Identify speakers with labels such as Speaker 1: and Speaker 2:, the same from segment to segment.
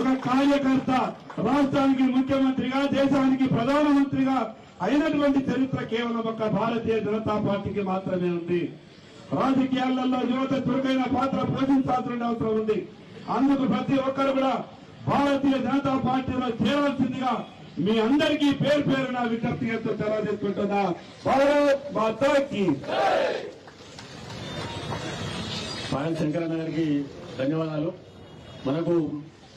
Speaker 1: ఒక కార్యకర్త రాష్ట్రానికి ముఖ్యమంత్రిగా దేశానికి ప్రధానమంత్రిగా అయినటువంటి చరిత్ర కేవలం ఒక భారతీయ జనతా పార్టీకి మాత్రమే ఉంది. రాజకీయాలలో యువత చురుకైన పాత్ర పోషించాల్సిన అవసరం ఉంది. అందుకు ప్రతి ఒక్కరు కూడా భారతీయ జనతా పార్టీలో చేరాల్సిందిగా మీ అందరికీ పేరు పేరున విజ్ఞప్తి చేస్తూ తెలియజేసుకుంటున్నా భారత్ మాతాకి.
Speaker 2: పాయల్ శంకరన్న గారికి ధన్యవాదాలు. మనకు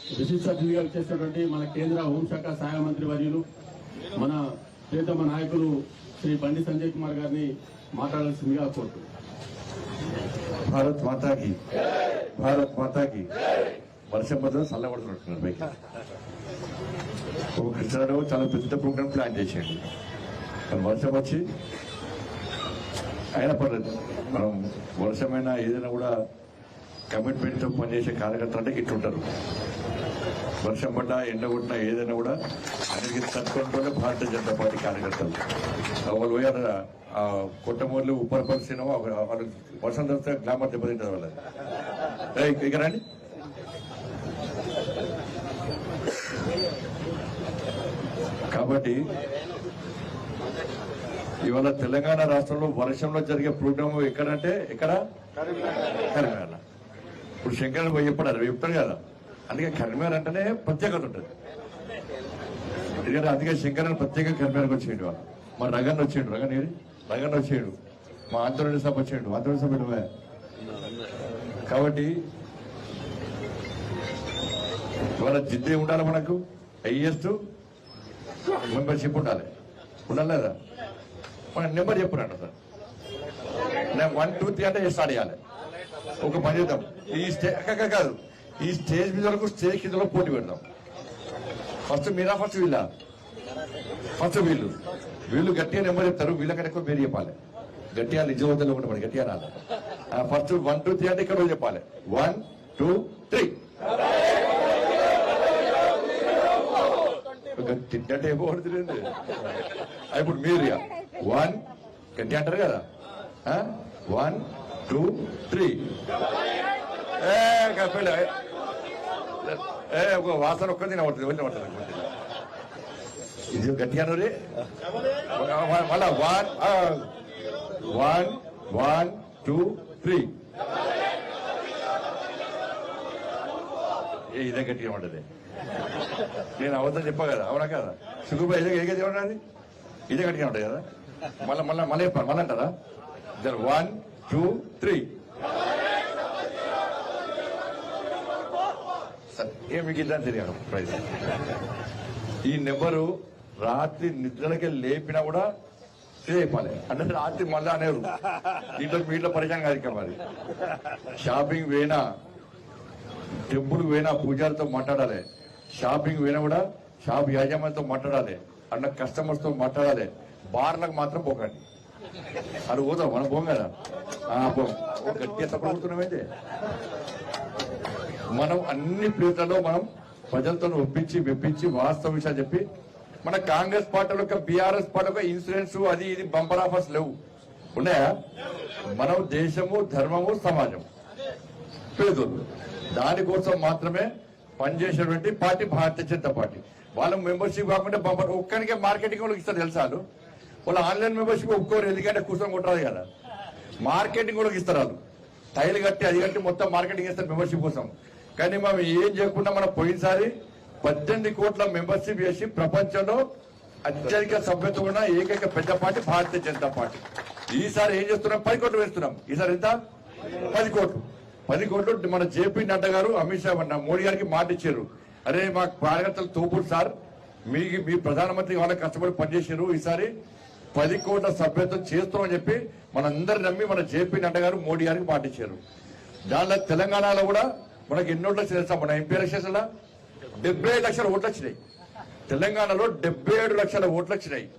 Speaker 2: విశిష్ట అతిథిగా వచ్చేసినటువంటి మన కేంద్ర హోంశాఖ సహాయ మంత్రి వర్యులు మన ప్రియతమ నాయకులు శ్రీ బండి సంజయ్ కుమార్ గారిని మాట్లాడాల్సిందిగా కోరుతున్నాను
Speaker 3: భారత్ మాతాకి భారత్ మాతాకి వర్షం బదులు చల్లబడుతున్నట్టున్నారు పైకి. చాలా పెద్ద ప్రోగ్రామ్ ప్లాన్ చేసేయండి కానీ వర్షం వచ్చి అయినా పర్లేదు. మనం వర్షమైనా ఏదైనా కూడా కమిట్మెంట్తో పనిచేసే కార్యకర్తలు అంటే ఇట్లుంటారు. వర్షం పడ్డా ఎండ కొట్టినా ఏదైనా కూడా అన్నిటికీ తట్టుకుంటూనే భారతీయ జనతా పార్టీ కార్యకర్తలు. వాళ్ళు పోయారు ఆ కొట్టమూరులు ఉపరపరిచిన వాళ్ళు వర్షం తడితే గ్లామర్ దెబ్బతింటారు వాళ్ళది ఇక రండి. కాబట్టి ఇవాళ తెలంగాణ రాష్ట్రంలో వర్షంలో జరిగే ప్రోగ్రామ్ ఎక్కడంటే ఎక్కడ? కరీంనగర్. ఇప్పుడు శంకర్ పోయి చెప్పాడు చెప్తాడు కదా. అందుకే కరీంనగర్ అంటేనే ప్రత్యేకత ఉంటుంది. ఎందుకంటే అందుకే శంకరన్ ప్రత్యేక కరీంనగర్కి వచ్చేయండి వాళ్ళు మా రగన్ వచ్చేయండు రగన్ ఏది? రగన్ వచ్చేయండు మా ఆంధ్రుడి సభ వచ్చేయండు ఆంధ్రుడి సభ కాబట్టి ఇవాళ జిద్దే ఉండాలి మనకు? హైయెస్ట్ మెంబర్షిప్ ఉండాలి. ఉండాలి లేదా? మన నెంబర్ చెప్పునంట సార్. నేను వన్ టూ త్రీ అంటే స్టార్ట్ చేయాలి. ఒక పని చేద్దాం. ఈ స్టేజ్ కాదు. ఈ స్టేజ్ మీద వరకు స్టేజ్ కింద పోటీ పెడదాం. ఫస్ట్ మీరా ఫస్ట్ వీళ్ళ? ఫస్ట్ వీళ్ళు. వీళ్ళు గట్టిగా నెంబర్ చెప్తారు వీళ్ళకంటే ఎక్కువ పేరు చెప్పాలి. గట్టిగా నిజవంతంలో కూడా గట్టిగా రాలి ఫస్ట్ వన్ టూ త్రీ అంటే ఇక్కడ చెప్పాలి. One two three. తింటే ఏమో ఇప్పుడు మీరు వన్ గట్టి అంటారు కదా. వన్ టూ త్రీ ఏ కప్పిల ఏ ఒక వాసన ఒక్కది తినబడుతుంది వెళ్ళి పడుతుంది ఇది గట్టిగా రే మళ్ళా one one one two three ఏ ఇదే గట్టిగా ఉంటుంది. నేను అవద్దం చెప్పా కదా అవునా కదా? సుఖపై ఇదే ఏగేది ఏమన్నది ఇదే గట్టిగా ఉంటుంది కదా? మళ్ళీ మళ్ళీ మళ్ళీ చెప్పాలి మళ్ళీ అంటారా? వన్ టూ త్రీ ఏ మీకు తెలియదు. ప్రైజ్. ఈ నెంబరు రాత్రి నిద్రలకి లేపినా కూడా ఇదే చెప్పాలి అంటే రాత్రి మళ్ళీ అనేరు. దీంట్లో మీ ఇంట్లో పరిచయం కాదు మరి. షాపింగ్ వేనా టెంపుల్ పోయినా పూజారితో మాట్లాడాలి. షాపింగ్ వేనా కూడా షాప్ యాజమాన్యంతో మాట్లాడాలి. అన్న కస్టమర్స్తో మాట్లాడాలి. బార్లకు మాత్రం పోకండి. అది పోతాం మనం పోం కదా ఆ, పోం ఓ మనం అన్ని ప్లేట్లలో మనం ప్రజలతో ఒప్పించి మెప్పించి వాస్తవ విషయాలు చెప్పి మన కాంగ్రెస్ పార్టీ యొక్క బీఆర్ఎస్ పార్టీ యొక్క ఇన్సూరెన్స్ అది ఇది బంపర్ ఆఫర్స్ లేవు ఉన్నాయా మనం దేశము ధర్మము సమాజం పేదోళ్ళు దానికోసం మాత్రమే పనిచేసేటువంటి పార్టీ భారతీయ జనతా పార్టీ వాళ్ళ మెంబర్షిప్ కాకుండా బంపర్ ఒక్కరికే మార్కెటింగ్ వాళ్ళకి ఇస్తారు తెలుసా వాళ్ళు వాళ్ళ ఆన్లైన్ మెంబర్షిప్ ఒప్పుకోరు ఎందుకంటే కూర్చొని కొట్టరాదు కదా. మార్కెటింగ్ కూడా ఇస్తారు వాళ్ళు. టైల్ కట్టి అది కట్టి మొత్తం మార్కెటింగ్ ఇస్తారు మెంబర్షిప్ కోసం. కానీ మనం ఏం చేయకుండా మనం పోయినసారి పద్దెనిమిది కోట్ల మెంబర్షిప్ చేసి ప్రపంచంలో అత్యధిక సభ్యత్వం ఉన్న ఏకైక పెద్ద పార్టీ భారతీయ జనతా పార్టీ. ఈసారి ఏం చేస్తున్నాం? పది కోట్లు వేస్తున్నాం. ఈసారి ఎంత? పది కోట్లు. పది కోట్లు మన జేపీ నడ్డా గారు అమిత్ షా మన మోడీ గారికి మాట ఇచ్చారు. అరే మా కార్యకర్తలు తోపుడు సార్ మీ మీ ప్రధానమంత్రి వాళ్ళకి కష్టపడి పనిచేసారు ఈసారి. పది కోట్ల సభ్యత్వం చేస్తామని చెప్పి మనందరు నమ్మి మన జేపీ నడ్డ గారు మోడీ గారికి పాటించారు ఇచ్చారు దానిలో తెలంగాణలో కూడా మనకి ఎన్ని ఓట్లు వచ్చినాయి మన ఎంపీ ఎలక్షన్స్ డెబ్బై ఐదు లక్షల ఓట్లు వచ్చినాయి. తెలంగాణలో డెబ్బై ఏడు లక్షల ఓట్లు వచ్చినాయి.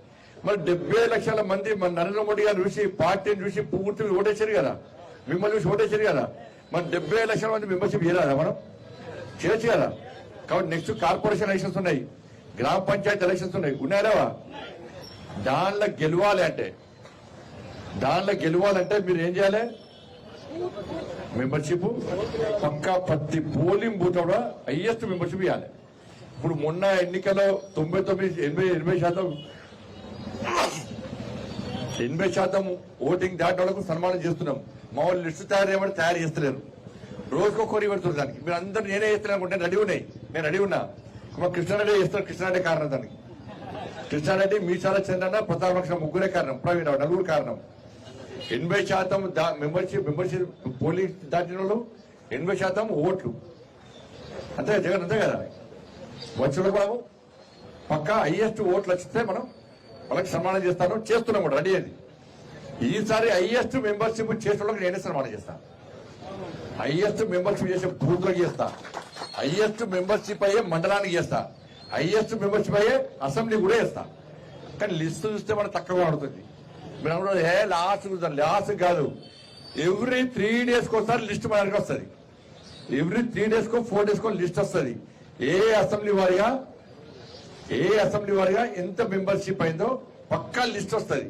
Speaker 3: మరి డెబ్బై లక్షల మంది మన నరేంద్ర మోడీ గారు చూసి పార్టీని చూసి పూర్తిగా ఓటేశారు కదా? మిమ్మల్ని చూసి ఓటేశారు కదా? మరి డెబ్బై లక్షల మంది మెంబర్షిప్ చేయలేదా మనం? చేయొచ్చు కదా? కాబట్టి నెక్స్ట్ కార్పొరేషన్ ఎలక్షన్స్ ఉన్నాయి. గ్రామ పంచాయతీ ఎలక్షన్స్ ఉన్నాయి. ఉన్నాయా దానిలో గెలవాలి అంటే దానిలో గెలవాలంటే మీరు ఏం చేయాలి? మెంబర్షిప్ పక్కా ప్రతి పోలింగ్ బూత్ కూడా హైయెస్ట్ మెంబర్షిప్ ఇవ్వాలి ఇప్పుడు మొన్న ఎన్నికల్లో తొంభై తొమ్మిది ఎనభై ఎనభై శాతం ఎనభై శాతం ఓటింగ్ దాటి వాళ్ళకు సన్మానం చేస్తున్నాం. మా వాళ్ళు లిస్టు తయారు చేయమని తయారు చేస్తలేరు. రోజుకొకరి పెడుతున్నారు దానికి. మీరు అందరూ నేనే చేస్తున్నాను అనుకుంటే రెడీ ఉన్నాయి. నేను రెడీ ఉన్నా. మా కృష్ణారెడ్డి చేస్తారు కృష్ణారెడ్డి కారణం దానికి. కృష్ణారెడ్డి మీసాల చంద్రన్న ప్రతాపక్ష ముగ్గురే కారణం ప్రవీణ్ నలుగురు కారణం. ఎనభై శాతం మెంబర్షిప్ మెంబర్షిప్ పోలింగ్ దాటిన వాళ్ళు ఎనభై శాతం ఓట్లు. అంతే జగన్ అంతే కదా? వచ్చిన బాబు పక్కా హైయెస్ట్ ఓట్లు వచ్చితే మనం వాళ్ళకి సన్మానం చేస్తాను చేస్తున్నాం కూడా రెడీ అది. ఈసారి హైయెస్ట్ మెంబర్షిప్ చేసిన వాళ్ళకి నేనే సన్మానం చేస్తాను హైయెస్ట్ మెంబర్షిప్ చేసే బూత్లకు చేస్తా. హైయెస్ట్ మెంబర్షిప్ అయ్యే మండలానికి చేస్తా. హైయెస్ట్ మెంబర్షిప్ అయ్యే అసెంబ్లీ కూడా వేస్తా. కానీ లిస్ట్ చూస్తే మనకు తక్కువ పడుతుంది మీరు ఏ లాస్ట్ చూద్దాం. లాస్ట్ కాదు. ఎవ్రీ త్రీ డేస్కి ఒకసారి లిస్ట్ మన దగ్గరికి వస్తుంది. ఎవ్రీ త్రీ డేస్కో ఫోర్ డేస్కో లిస్ట్ వస్తుంది. ఏ అసెంబ్లీ వారిగా ఏ అసెంబ్లీ వారిగా ఎంత మెంబర్షిప్ అయిందో పక్కా లిస్ట్ వస్తుంది.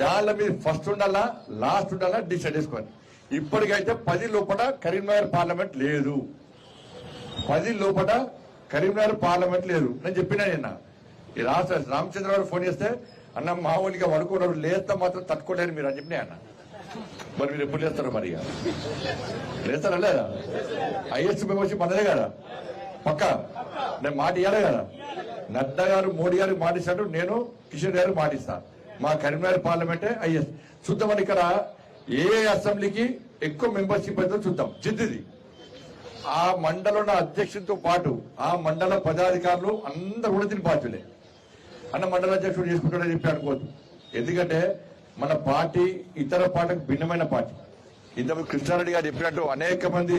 Speaker 3: దానిలో మీరు ఫస్ట్ ఉండాలా లాస్ట్ ఉండాలా డిసైడ్ చేసుకోండి ఇప్పటికైతే పది లోపల కరీంనగర్ పార్లమెంట్ లేదు. పది లోపల కరీంనగర్ పార్లమెంట్ లేదు. నేను చెప్పినా నిన్న. ఈ రాష్ట్ర రామచంద్ర గారు ఫోన్ చేస్తే అన్న మామూలుగా పడుకున్నారు లేస్తా మాత్రం తట్టుకోలేరు మీరు అని చెప్పినా అన్న మరి మీరు ఎప్పుడు లేస్తారో మరి ఇక? లేస్తారా లేదా? ఐఎస్ మెంబర్షిప్ మనదే కదా? పక్క? నేను మాట ఇవ్వాలి కదా? నడ్డా గారు మోడీ గారు మాటిస్తాడు నేను కిషన్ గారు మాటిస్తా. మా కరీంనగర్ పార్లమెంటే ఐఎస్ చూద్దామని ఇక్కడ ఏ అసెంబ్లీకి ఎక్కువ మెంబర్షిప్ అయితే చూద్దాం. జిద్దిది. ఆ మండలంలో అధ్యక్షుడితో పాటు ఆ మండల పదాధికారులు అందరూ కూడా దీని బాధ్యులే. అన్న మండల అధ్యక్షుడు చేసుకుంటాడని చెప్పి అనుకోవద్దు. ఎందుకంటే మన పార్టీ ఇతర పార్టీకి భిన్నమైన పార్టీ. ఇంతకు కృష్ణారెడ్డి గారు చెప్పినట్టు అనేక మంది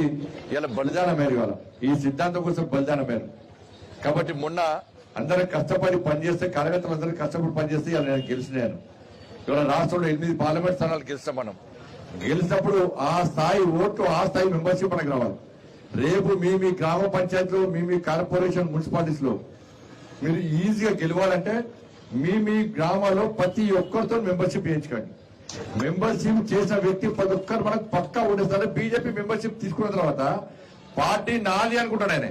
Speaker 3: ఇలా బలిదానమేరు ఇవాళ. ఈ సిద్ధాంతం కోసం బలిదానమేరు కాబట్టి మొన్న అందరూ కష్టపడి పనిచేస్తే కార్యకర్తలు అందరూ కష్టపడి పనిచేస్తే ఇలా నేను గెలిచినాను ఇవాళ రాష్ట్రంలో ఎనిమిది పార్లమెంట్ స్థానాలు గెలిచాం మనం. గెలిచినప్పుడు ఆ స్థాయి ఓట్లు ఆ స్థాయి మెంబర్షిప్ మనకు రావాలి. రేపు మీ మీ గ్రామ పంచాయతీలో మీ మీ కార్పొరేషన్ మున్సిపాలిటీస్లో మీరు ఈజీగా గెలవాలంటే మీ మీ గ్రామాల్లో ప్రతి ఒక్కరితో మెంబర్షిప్ చేయించుకోండి. మెంబర్షిప్ చేసిన వ్యక్తి ప్రతి ఒక్కరు మనకు పక్కా ఉండేస్తారు బీజేపీ మెంబర్షిప్ తీసుకున్న తర్వాత పార్టీ నాది అనుకుంటాడు ఆయన.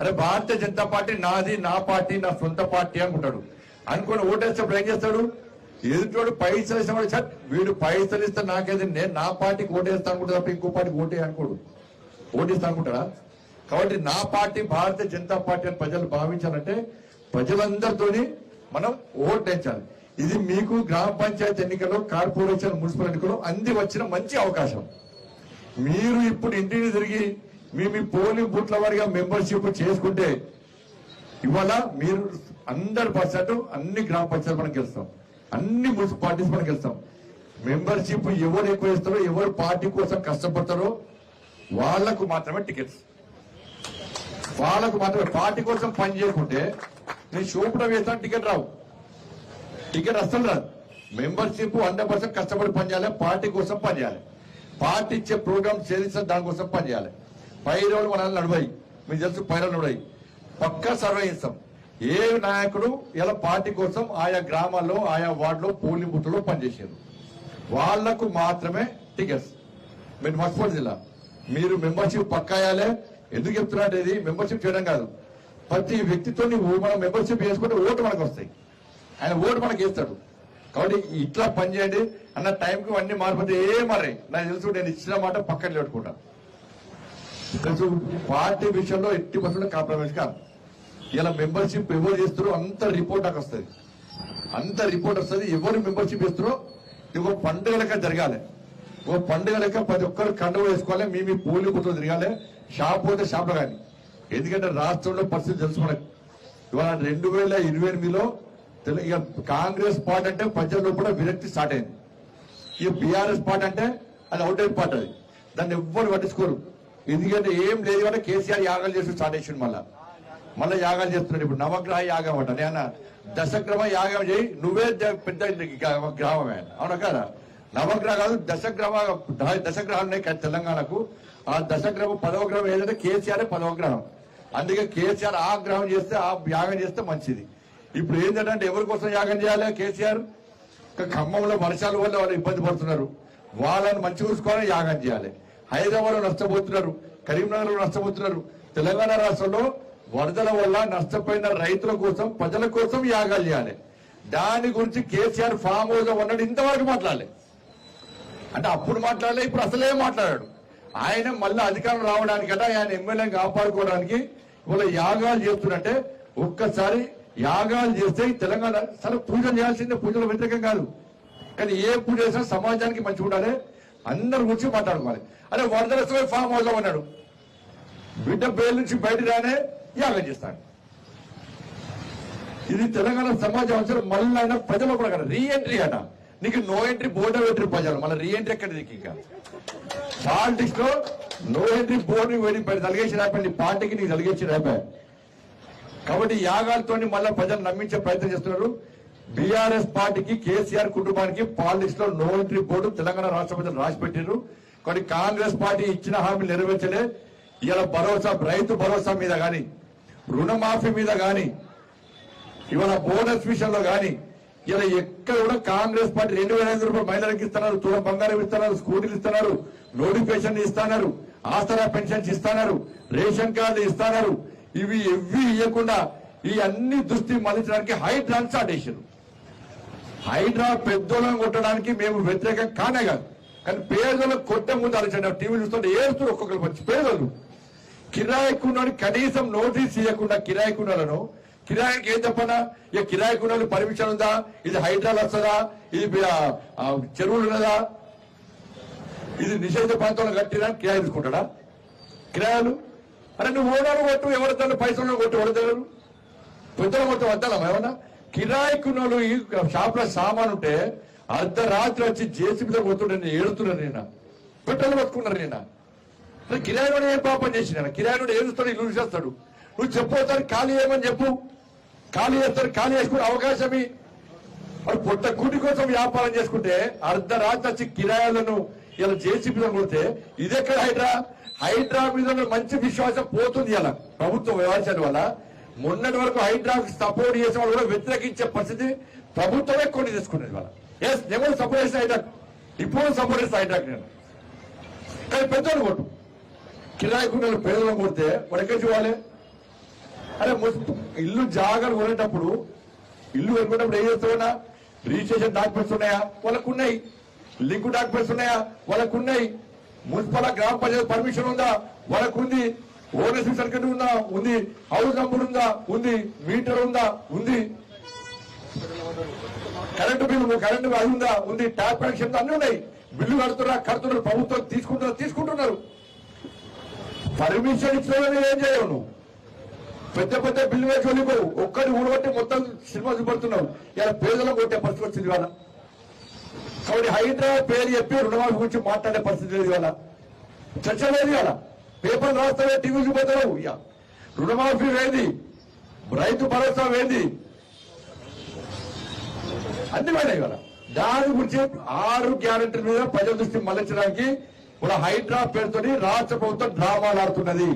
Speaker 3: అరే భారతీయ జనతా పార్టీ నాది నా పార్టీ నా సొంత పార్టీ అనుకుంటాడు. అనుకుని ఓటేసినప్పుడు ఏం చేస్తాడు? ఎదుటోడు పైసలు ఇస్తాడు. సార్ వీడు పైసలు ఇస్తే నాకేది? నేను నా పార్టీకి ఓటేస్తాను అనుకుంటా తప్ప ఇంకో పార్టీకి ఓటే అనుకోడు. ఓటిస్తా కాబట్టి నా పార్టీ భారతీయ జనతా పార్టీ అని ప్రజలు భావించాలంటే ప్రజలందరితోని మనం ఓటేంచాలి ఇది మీకు గ్రామ పంచాయతీ ఎన్నికల్లో కార్పొరేషన్ మున్సిపల్ ఎన్నికల్లో అంది వచ్చిన మంచి అవకాశం. మీరు ఇప్పుడు ఇంటిని తిరిగి మీ మీ పోలింగ్ బూట్ల వారిగా మెంబర్షిప్ చేసుకుంటే ఇవాళ మీరు అందరు పర్సెంట్ అన్ని గ్రామ పంచాయతీ మనం గెలుస్తాం. అన్ని మున్సిపాలిటీస్ మనం గెలుస్తాం. మెంబర్షిప్ ఎవరు ఎక్కువ ఇస్తారో ఎవరు పార్టీ కోసం కష్టపడతారో వాళ్ళకు మాత్రమే టికెట్స్ వాళ్ళకు మాత్రమే. పార్టీ కోసం పని చేయకుంటే నేను చూపడం వేస్తాను టికెట్ రావు. టికెట్ అస్సలు రాదు. మెంబర్షిప్ హండ్రెడ్ పర్సెంట్ కష్టపడి పనిచేయాలి పార్టీ కోసం పనిచేయాలి పార్టీ ఇచ్చే ప్రోగ్రామ్ చేస్తే దానికోసం పనిచేయాలి రోజులు మన నడవాయి. మీకు తెలుసు రోజులు నడవాయి. పక్కా సర్వే ఇస్తాం ఏ నాయకుడు ఇలా పార్టీ కోసం ఆయా గ్రామాల్లో ఆయా వార్డులో పోలింగ్ బూత్లో పనిచేసారు వాళ్ళకు మాత్రమే టికెట్స్ మీరు మర్చిపోండి జిల్లా. మీరు మెంబర్షిప్ పక్కాయాలే ఎందుకు చెప్తున్నట్టు ఇది మెంబర్షిప్ చేయడం కాదు. ప్రతి వ్యక్తితో మనం మెంబర్షిప్ చేసుకుంటే ఓటు మనకు వస్తాయి. ఆయన ఓటు మనకి వేస్తాడు. కాబట్టి ఇట్లా పని చేయండి. అన్న టైంకి అన్ని మారిపోతే ఏ మరి? నాకు తెలుసు నేను ఇచ్చిన మాట పక్కన పెట్టుకుంటా. తెలుసు పార్టీ విషయంలో ఎట్టి పర్సెంట్ కాంప్రమైజ్ కాదు. ఇలా మెంబర్షిప్ ఎవరు చేస్తారో అంత రిపోర్ట్ నాకు వస్తుంది. అంత రిపోర్ట్ వస్తుంది. ఎవరు మెంబర్షిప్ ఇస్తారో ఇది ఒక జరగాలి. ఓ పండుగ లెక్క ప్రతి ఒక్కరు కండువ వేసుకోవాలి మీ మీ పోలి బుద్ధులు తిరగాలి షాప్ పోతే షాప్లో కానీ. ఎందుకంటే రాష్ట్రంలో పరిస్థితి తెలుసు ఇవాళ రెండు వేల ఇరవై ఎనిమిదిలో ఇక కాంగ్రెస్ పార్టీ అంటే ప్రజల్లో కూడా విరక్తి స్టార్ట్ అయింది. ఈ బీఆర్ఎస్ పార్టీ అంటే అది అవుట్ పార్టీ అది. దాన్ని ఎవ్వరు పట్టించుకోరు. ఎందుకంటే ఏం లేదు కాబట్టి కేసీఆర్ యాగాలు చేసి స్టార్ట్ చేసిండు మళ్ళా. మళ్ళీ యాగాలు చేస్తున్నాడు ఇప్పుడు నవగ్రహ యాగం అంట. నేను దశగ్రహ యాగం చేయి నువ్వే పెద్ద గ్రామం గ్రామమే అవునా కదా? నవగ్రహాలు దశగ్రహ దశగ్రహాలు ఉన్నాయి తెలంగాణకు. ఆ దశగ్రహం పదవ గ్రహం ఏదంటే కేసీఆర్ పదవ గ్రహం. అందుకే కేసీఆర్ ఆ గ్రహం చేస్తే ఆ యాగం చేస్తే మంచిది. ఇప్పుడు ఏంటంటే ఎవరి కోసం యాగం చేయాలి కేసీఆర్? ఖమ్మంలో వర్షాల వల్ల వాళ్ళు ఇబ్బంది పడుతున్నారు. వాళ్ళని మంచి చూసుకోవాలని యాగం చేయాలి. హైదరాబాద్లో నష్టపోతున్నారు. కరీంనగర్లో నష్టపోతున్నారు. తెలంగాణ రాష్ట్రంలో వరదల వల్ల నష్టపోయిన రైతుల కోసం ప్రజల కోసం యాగాలు చేయాలి. దాని గురించి కేసీఆర్ ఫామ్ హౌస్లో ఉన్నాడు ఇంతవరకు మాట్లాడలేదు అంటే అప్పుడు మాట్లాడలే ఇప్పుడు అసలే మాట్లాడాడు. ఆయన మళ్ళీ అధికారం రావడానికట ఆయన ఎమ్మెల్యేని కాపాడుకోవడానికి ఇవాళ యాగాలు చేస్తున్నట్టే ఒక్కసారి యాగాలు చేస్తే తెలంగాణ సరే పూజలు చేయాల్సిందే పూజలు వ్యతిరేకం కాదు. కానీ ఏ పూజ చేసినా సమాజానికి మంచిగా ఉండాలి. అందరి గురించి మాట్లాడుకోవాలి. అదే వరదలతో ఫామ్ హౌస్ అన్నాడు ఉన్నాడు. బిడ్డ పేరు నుంచి బయట రానే యాగం చేస్తాడు. ఇది తెలంగాణ సమాజం అవసరం. మళ్ళీ ఆయన ప్రజలు కూడా కదా. రీ ఎంట్రీ అట. నీకు నో ఎంట్రీ బోర్డు ఎంట్రీ ప్రజలు మళ్ళీ రీ ఎంట్రీ ఎక్కడ నీకు ఇంకా? పాలిటిక్స్లో నో ఎంట్రీ బోర్డు వెళ్ళి తలిగేసి రాపండి పార్టీకి నీకు తలిగేసి రాపా కాబట్టి యాగాలతో మళ్ళీ ప్రజలు నమ్మించే ప్రయత్నం చేస్తున్నారు. బీఆర్ఎస్ పార్టీకి కేసీఆర్ కుటుంబానికి పాలిటిక్స్లో నో ఎంట్రీ బోర్డు తెలంగాణ రాష్ట్ర ప్రజలు రాసి పెట్టారు కానీ కాంగ్రెస్ పార్టీ ఇచ్చిన హామీలు నెరవేర్చలే. ఇలా భరోసా రైతు భరోసా మీద గాని రుణమాఫీ మీద గాని ఇవాళ బోనస్ విషయంలో కానీ ఇలా ఎక్కడ కూడా కాంగ్రెస్ పార్టీ రెండు వేల ఐదు రూపాయలు మహిళలకు ఇస్తున్నారు తులం బంగారం ఇస్తున్నారు స్కూటీలు ఇస్తున్నారు నోటిఫికేషన్ ఇస్తున్నారు ఆసరా పెన్షన్స్ ఇస్తున్నారు రేషన్ కార్డు ఇస్తున్నారు. ఇవి ఎవ్వి ఇవ్వకుండా ఈ అన్ని దృష్టి మళ్ళించడానికి హైడ్రా స్టార్ట్ హైడ్రా పెద్దోళ్ళని కొట్టడానికి మేము వ్యతిరేకం కానే కాదు. కానీ పేదలకు కొట్టే ముందు ఆలోచన టీవీ చూస్తుంటే ఏడుస్తారు ఒక్కొక్కరు మంచి పేదలు కిరాయికున్నోని కనీసం నోటీస్ ఇవ్వకుండా కిరాయికున్నలను కిరాయికి ఏం చెప్పనా? ఇక కిరాయికున్నోని పర్మిషన్ ఉందా? ఇది హైడ్రాల్ వస్తుందా? ఇది చెరువులు ఉన్నదా? ఇది నిషేధ ప్రాంతంలో కట్టినా కిరాయి తీసుకుంటాడా? కిరాయాలు? అరే నువ్వు ఓనర్ కొట్టు ఎవరి తన పైసలు కొట్టు ఎవరు పెద్దలు కొట్టు వద్దాం ఏమన్నా? కిరాయికున్నోళ్ళు ఈ షాప్లో సామాన్ ఉంటే అర్ధరాత్రి వచ్చి జేసీబీతో కొడుతుండే నేను ఏడుతున్నాను నేను పెట్రోల్ పట్టుకున్నారు నేను కిరాయి ఏం పాపం చేసిన కిరాయిలో ఏడుస్తాడు ఇల్లు చేస్తాడు నువ్వు చెప్పవుతాడు ఖాళీ ఏమని చెప్పు. ఖాళీ చేస్తారు ఖాళీ చేసుకునే అవకాశం వాడు పొట్ట కూటి కోసం వ్యాపారం చేసుకుంటే అర్ధరాత్రి వచ్చి కిరాయాలను ఇలా జేసీబీలో కొడితే ఇది ఎక్కడ హైడ్రా? హైడ్రా మీద మంచి విశ్వాసం పోతుంది ఇలా. ప్రభుత్వం వ్యవహారం వల్ల మొన్నటి వరకు హైడ్రాకు సపోర్ట్ చేసే వాళ్ళు కూడా వ్యతిరేకించే పరిస్థితి ప్రభుత్వమే కొన్ని తీసుకునేది వాళ్ళ. ఎస్ నేను సపోర్ట్ చేసిన హైడ్రాక్. ఇప్పుడు సపోర్ట్ చేసిన హైడ్రాక్ నేను. కానీ పెద్దోళ్ళు కొట్టు. కిరాయికున్న పేదలను కొడితే వాడు ఎక్కడ చూడాలి అరే ఇల్లు జాగ్రత్త కొనేటప్పుడు ఇల్లు కొనుక్కున్నప్పుడు ఏం చేస్తున్నా రిజిస్ట్రేషన్ డాక్యుమెంట్స్ ఉన్నాయా? వాళ్ళకు ఉన్నాయి లింక్ డాక్యుమెంట్స్ ఉన్నాయా? వాళ్ళకు ఉన్నాయి మున్సిపల్ గ్రామ పంచాయతీ పర్మిషన్ ఉందా? వాళ్ళకు ఉంది ఓనర్షిప్ సర్టిఫికెట్ ఉందా? ఉంది. హౌస్ నంబర్ ఉందా? ఉంది. మీటర్ ఉందా? ఉంది. కరెంటు బిల్లు కరెంటు అది ఉందా? ఉంది. ట్యాప్ కనెక్షన్ అన్ని ఉన్నాయి. బిల్లు కడుతున్నా కడుతున్నారు ప్రభుత్వం తీసుకుంటున్నారు తీసుకుంటున్నారు. పర్మిషన్ ఇచ్చిన ఏం చేయవు నువ్వు? పెద్ద పెద్ద బిల్లు వేసుకొని వెళ్ళిపోవు ఒక్కడి ఊడబట్టి మొత్తం సినిమా చూపడుతున్నావు ఇలా పేదలకు కొట్టే పరిస్థితి వచ్చింది ఇవాళ. కాబట్టి హైదరాబాద్ పేరు చెప్పి రుణమాఫీ గురించి మాట్లాడే పరిస్థితి లేదు ఇవాళ. చర్చ లేదు ఇవాళ. పేపర్ రాస్తావే టీవీ చూపోతావు ఇక రుణమాఫీ వేది. రైతు భరోసా వేది. అన్ని పోయినాయి ఇవాళ. దాని గురించి ఆరు గ్యారంటీ మీద ప్రజల దృష్టి మళ్ళించడానికి ఇప్పుడు హైడ్రా పేరుతోని రాష్ట్ర ప్రభుత్వం డ్రామాలు ఆడుతున్నది.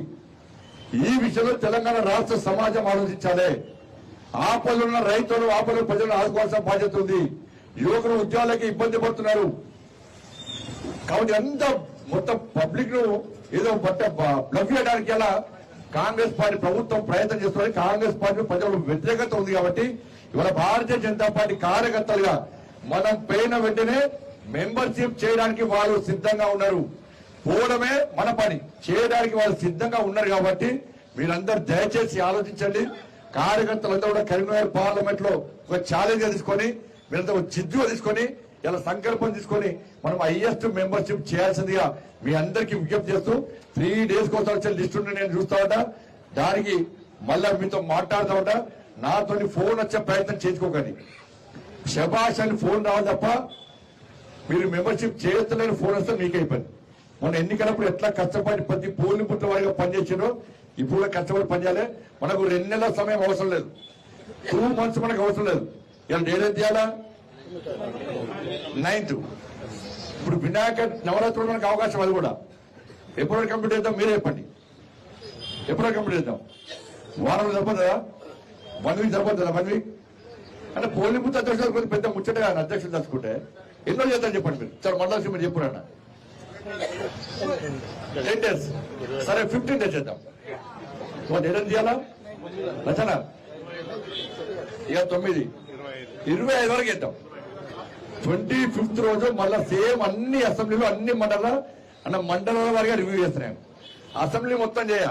Speaker 3: ఈ విషయంలో తెలంగాణ రాష్ట్ర సమాజం ఆలోచించాలి. ఆపదలున్న రైతులు ఆపలు ప్రజలను ఆదుకోవాల్సిన బాధ్యత ఉంది. యువకులు ఉద్యోగాలకి ఇబ్బంది పడుతున్నారు. కాబట్టి అంత మొత్తం పబ్లిక్ను ఏదో బట్ట బ్లఫ్ చేయడానికి ఎలా కాంగ్రెస్ పార్టీ ప్రభుత్వం ప్రయత్నం చేస్తున్నది. కాంగ్రెస్ పార్టీ ప్రజలకు వ్యతిరేకత ఉంది కాబట్టి ఇవాళ భారతీయ జనతా పార్టీ కార్యకర్తలుగా మనం పోయిన వెంటనే మెంబర్షిప్ చేయడానికి వాళ్ళు సిద్ధంగా ఉన్నారు. పోవడమే మన పని. చేయడానికి వాళ్ళు సిద్ధంగా ఉన్నారు కాబట్టి మీరందరూ దయచేసి ఆలోచించండి. కార్యకర్తలంతా కూడా కరీంనగర్ పార్లమెంట్లో ఒక ఛాలెంజ్ తీసుకొని మీరంతా ఒక జిద్దుగా తీసుకొని ఇలా సంకల్పం తీసుకొని మనం హైయెస్ట్ మెంబర్షిప్ చేయాల్సిందిగా మీ అందరికీ విజ్ఞప్తి చేస్తూ త్రీ డేస్ కోసం వచ్చే లిస్ట్ నేను చూస్తామట దానికి మళ్ళా మీతో మాట్లాడతామట నాతోని ఫోన్ వచ్చే ప్రయత్నం చేసుకోకండి శబాష్ అని ఫోన్ రావాలి తప్ప మీరు మెంబర్షిప్ చేస్తున్న ఫోన్ వస్తే మీకు అయిపోయింది మన ఎన్నికలప్పుడు ఎట్లా కష్టపడి ప్రతి పోలింగ్ పుట్ట వారిగా పనిచేసారో ఇప్పుడు కూడా కష్టపడి పనిచేయాలి. మనకు రెండు నెలల సమయం అవసరం లేదు. టూ మంత్స్ మనకు అవసరం లేదు. ఇలా డేట్ చేయాలా నైన్త్. ఇప్పుడు వినాయక నవరాత్రులు మనకు అవకాశం అది కూడా. ఎప్పుడు కంప్లీట్ చేద్దాం? మీరే చెప్పండి. ఎప్పుడో కంప్లీట్ చేద్దాం? వారం సరిపోతుందా? వన్ వీక్ సరిపోతుందా? One week? అంటే పోలింగ్ బూత్ అధ్యక్షులు పెద్ద ముచ్చటగా అధ్యక్షులు తలుచుకుంటే ఎన్నో చేద్దాం చెప్పండి మీరు. చాలా మండలం మీరు చెప్పురన్న టెన్ డేస్ సరే ఫిఫ్టీన్ డేస్ చేద్దాం. ఒక చేయాలా? రచన ఇక తొమ్మిది. ఇరవై ఐదు వరకు చేద్దాం. ట్వంటీ ఫిఫ్త్ రోజు మళ్ళా సేమ్ అన్ని అసెంబ్లీలో అన్ని మండల అన్న మండలాల వారిగా రివ్యూ చేస్తున్నాను అసెంబ్లీ మొత్తం చేయ.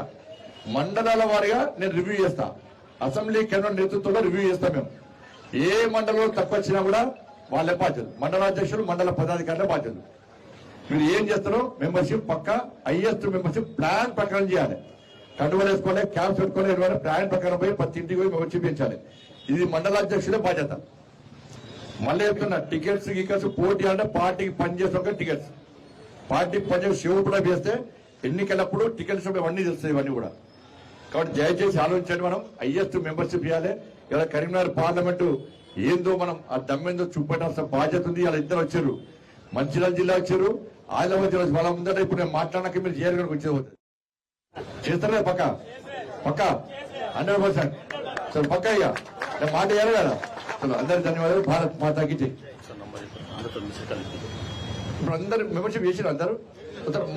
Speaker 3: మండలాల వారిగా నేను రివ్యూ చేస్తా. అసెంబ్లీ కేంద్ర నేతృత్వంలో రివ్యూ చేస్తాం మేము. ఏ మండలంలో తప్పొచ్చినా కూడా వాళ్ళే బాధ్యత మండలాధ్యక్షులు మండల పదాధికారులే బాధ్యతలు మీరు ఏం చేస్తారో మెంబర్షిప్ పక్క హైయెస్ట్ మెంబర్షిప్ ప్లాన్ ప్రకారం చేయాలి. కండువలు వేసుకోవాలి క్యాప్స్ పెట్టుకోవాలి ప్లాన్ ప్రకారం పోయి ప్రతి ఇంటికి పోయి మెంబర్షిప్ పెంచాలి ఇది మండలాధ్యక్షులే బాధ్యత. మళ్ళీ చెప్తున్నా టికెట్స్ గికెట్స్ పోటీ అంటే పార్టీకి పనిచేసే టికెట్స్ పార్టీకి పనిచేసి శివపుడ వేస్తే ఎన్నికలప్పుడు టికెట్స్ ఇవన్నీ తెలుస్తాయి ఇవన్నీ కూడా. కాబట్టి దయచేసి ఆలోచించండి మనం హైయెస్ట్ మెంబర్షిప్ ఇవ్వాలి. ఇలా కరీంనగర్ పార్లమెంటు ఏందో మనం ఆ దమ్మేందో చూపెట్టాల్సిన బాధ్యత ఉంది. ఇలా ఇద్దరు వచ్చారు. మంచిర్యాల జిల్లా వచ్చారు. ఆదిలాబాద్ రోజు బలం ముందర ఇప్పుడు నేను మాట్లాడక మీరు చేరుగా వచ్చేది చేస్తారా పక్క? పక్క? Hundred percent. సరే పక్క ఇక నేను మాట చేయాలి కదా? చలో అందరి ధన్యవాదాలు. భారత్ మాతాకి ఇప్పుడు అందరు మెంబర్షిప్ చేసిన అందరు?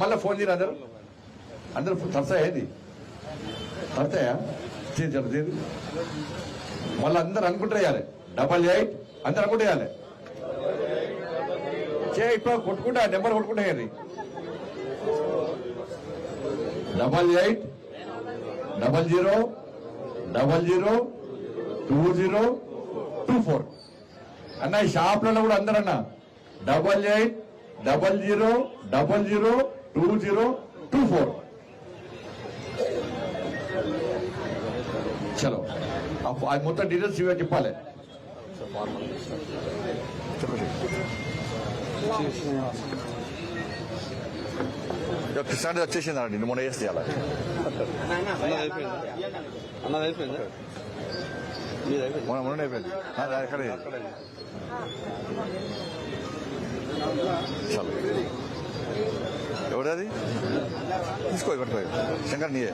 Speaker 3: మళ్ళీ ఫోన్ చేయరు అందరు? అందరూ తరసాయా ఇది తరసాయా మళ్ళీ అందరు అనుకుంటారు డబల్ ఎయిట్. అందరు అనుకుంటే చే ఇప్పుడు కొట్టుకుంటా నెంబర్ కొట్టుకుంటా వేయాలి double eight double zero double zero two zero two four. అన్న ఈ షాప్లలో కూడా అందరన్న double eight double zero double zero two zero two four. చలో. అది మొత్తం డీటెయిల్స్ ఇవే చెప్పాలి. కృష్ణాడి వచ్చేసింది అండి మొన్న వేస్తే అలా
Speaker 4: అన్నది అయిపోయింది
Speaker 3: మొన్న మొన్న అయిపోయింది. అక్కడే చలో. ఎవరది? తీసుకో శంకర్ నీయే.